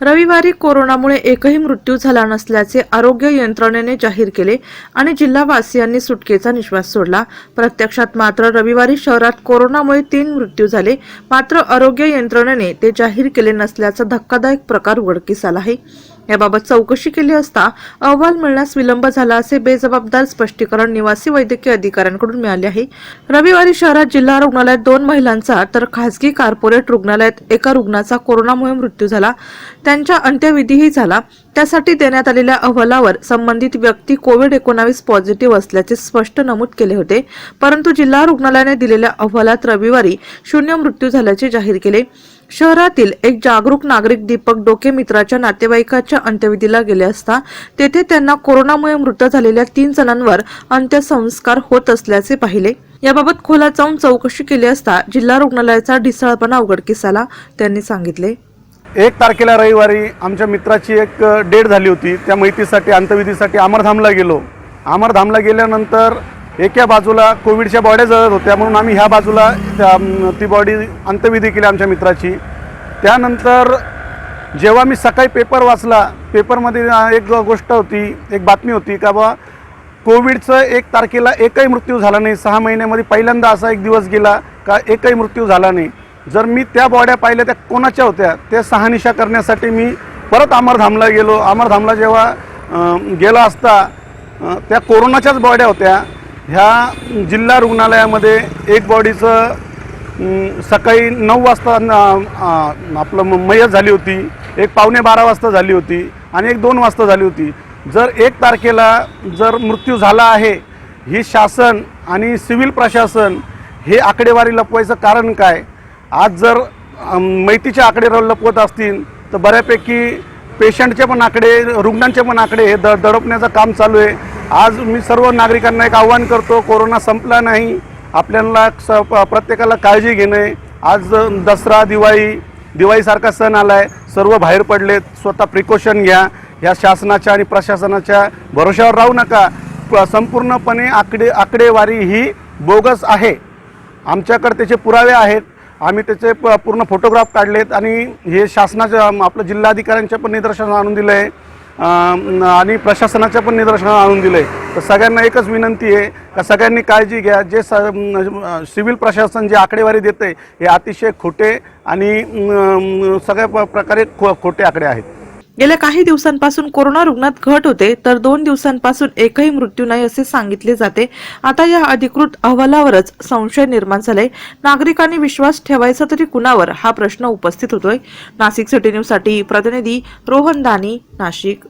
रविवारी कोरोनामुळे एकही मृत्यू झाला नसल्याचे आरोग्य यंत्रणेने जाहीर केले आणि जिल्हावासियांनी सुटकेचा निश्वास सोडला. प्रत्यक्षात मात्र रविवारी शहरात कोरोनामुळे तीन मृत्यू झाले. मात्र आरोग्य यंत्रणेने ते जाहीर केले नसल्याचा धक्कादायक प्रकार उघडकीस आला आहे. याबाबत चौकशी केली असता अहवाल मिळण्यास विलंब झाला असे बेजबाबदार स्पष्टीकरण निवासी वैद्यकीय अधिकाऱ्यांकडून मिळाले आहे. रविवारी शहरात जिल्हा रुग्णालयात दोन महिलांचा तर खासगी कॉर्पोरेट रुग्णालयात एका रुग्णाचा कोरोनामुळे मृत्यू झाला. त्यांच्या अंत्यविधीही झाला. त्यासाठी देण्यात आलेल्या अहवालावर संबंधित व्यक्ती कोविड एकोणावीस पॉझिटिव्ह असल्याचे स्पष्ट नमूद केले होते. परंतु जिल्हा रुग्णालयाने दिलेल्या अहवालात रविवारी शून्य मृत्यू झाल्याचे जाहीर केले. शहरातील एक जागरूक नागरिक दीपक डोके मित्राच्या नातेवाईकाच्या अंत्यविधीला गेले असता तेथे त्यांना कोरोनामुळे मृत झालेल्या तीन जणांवर अंत्यसंस्कार होत असल्याचे पाहिले. याबाबत खोलात जाऊन चौकशी केली असता जिल्हा रुग्णालयाचा ढिसाळपणा उघडकीस आला त्यांनी सांगितले. एक तारखेला रविवारी आमच्या मित्राची एक डेट झाली होती. त्या माहितीसाठी अंत्यविधीसाठी अमरधामला गेलो. अमरधामला गेल्यानंतर एका बाजूला कोविडच्या बॉड्या जळत होत्या म्हणून आम्ही ह्या बाजूला ती बॉडी अंत्यविधी केली आमच्या मित्राची. त्यानंतर जेव्हा मी सकाळी पेपर वाचला पेपरमध्ये एक गोष्ट होती एक बातमी होती का बा कोविडचं एक तारखेला एकही मृत्यू झाला नाही. सहा महिन्यामध्ये पहिल्यांदा असा एक दिवस गेला का एकही मृत्यू झाला नाही. जर मी त्या बॉड्या पाहिल्या त्या कोणाच्या होत्या त्या सहानिशा करण्यासाठी मी परत अमरधामला गेलो. अमरधामला जेव्हा गेला असता त्या कोरोनाच्याच बॉड्या होत्या. ह्या जिल्हा रुग्णालयामध्ये एक बॉडीचं सकाळी नऊ वाजता आपलं म- मयत झाली होती. एक पावणे बारा वाजता झाली होती आणि एक दोन वाजता झाली होती. जर एक तारखेला जर मृत्यू झाला आहे ही शासन आणि सिव्हिल प्रशासन हे आकडेवारी लपवायचं कारण काय? आज जर मैतीच्या मैतीचे आकडे लपवत असतील तर बऱ्यापैकी पेशंटचे पण आकडे रुग्णांचे पण आकडे हे द दडपण्याचं काम चालू आहे. आज मी सर्व नागरिकांना एक आव्हान करतो कोरोना संपला नाही आपल्याला स प- प्रत्येकाला काळजी घेणे. आज दसरा दिवाळी दिवाळीसारखा सण आला आहे सर्व बाहेर पडलेत स्वतः प्रिकॉशन घ्या. ह्या शासनाच्या आणि प्रशासनाच्या भरोश्यावर राहू नका. प- संपूर्णपणे आकडे आकडेवारी ही बोगस आहे. आमच्याकडे त्याचे पुरावे आहेत. आम्ही त्याचे प पूर्ण फोटोग्राफ काढलेत आणि हे शासनाच्या आपलं जिल्हाधिकाऱ्यांच्या पण निदर्शनास आणून दिलं आहे आणि प्रशासनाच्या पण निदर्शनाला आणून दिलं आहे तर सगळ्यांना एकच विनंती आहे का सगळ्यांनी काळजी घ्या. जे स सिव्हिल प्रशासन जे आकडेवारी देतं आहे हे अतिशय खोटे आणि सगळ्या प- प्रकारे खो खोटे आकडे आहेत. गेल्या काही दिवसांपासून कोरोना रुग्णात घट होते तर दोन दिवसांपासून एकही मृत्यू नाही असे सांगितले जाते. आता या अधिकृत अहवालावरच संशय निर्माण झालाय. नागरिकांनी विश्वास ठेवायचा तरी कुणावर हा प्रश्न उपस्थित होतोय? नाशिक सिटी न्यूजसाठी प्रतिनिधी रोहन दानी नाशिक.